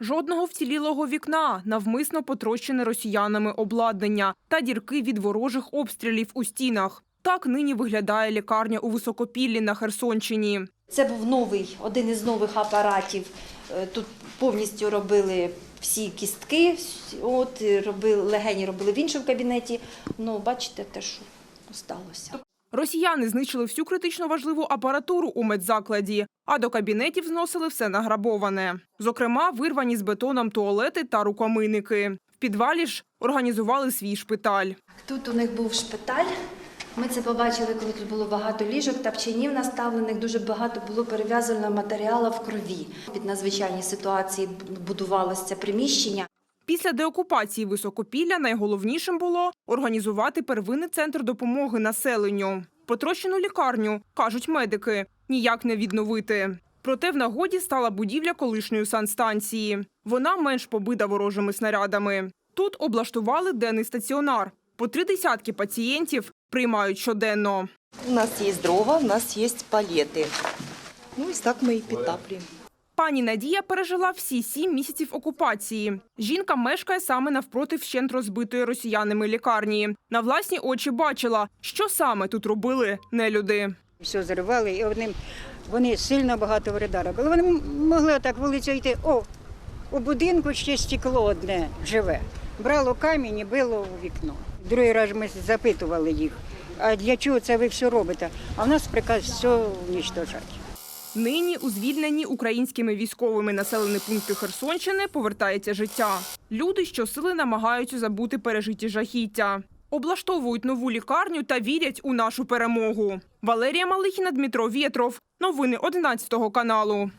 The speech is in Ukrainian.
Жодного вцілілого вікна, навмисно потрощене росіянами обладнання та дірки від ворожих обстрілів у стінах. Так нині виглядає лікарня у Високопіллі на Херсонщині. Це був новий, один із нових апаратів. Е, Тут повністю робили всі кістки, от, робили, легені робили в іншому кабінеті. Ну, бачите, те, що сталося. Росіяни знищили всю критично важливу апаратуру у медзакладі, а до кабінетів зносили все награбоване. Зокрема, вирвані з бетоном туалети та рукомийники. В підвалі ж організували свій шпиталь. Тут у них був шпиталь. Ми це побачили, коли тут було багато ліжок та вчинів наставлених. Дуже багато було перев'язаного матеріалу в крові. Під надзвичайні ситуації будувалося приміщення. Після деокупації Високопілля найголовнішим було організувати первинний центр допомоги населенню. Потрощену лікарню, кажуть медики, ніяк не відновити. Проте в нагоді стала будівля колишньої санстанції. Вона менш побита ворожими снарядами. Тут облаштували денний стаціонар. По три десятки пацієнтів приймають щоденно. У нас есть дрова, у нас есть палеты. Ну и так мы и питаплим. Пані Надія пережила всі сім місяців окупації. Жінка мешкає саме навпроти вщент розбитої росіянами лікарні. На власні очі бачила, що саме тут робили нелюди. Все заривали, і одним вони сильно багато вреда робили. Вони могли отак вулицю йти. О, у будинку ще стекло одне живе. Брало камінь і било у вікно. Другий раз ми запитували їх, а для чого це ви все робите? А в нас приказ все унічтожати. Нині у звільнені українськими військовими населені пункти Херсонщини повертається життя. Люди щосили намагаються забути пережиті жахіття. Облаштовують нову лікарню та вірять у нашу перемогу. Валерія Малихіна, Дмитро Вєтров. Новини 11 каналу.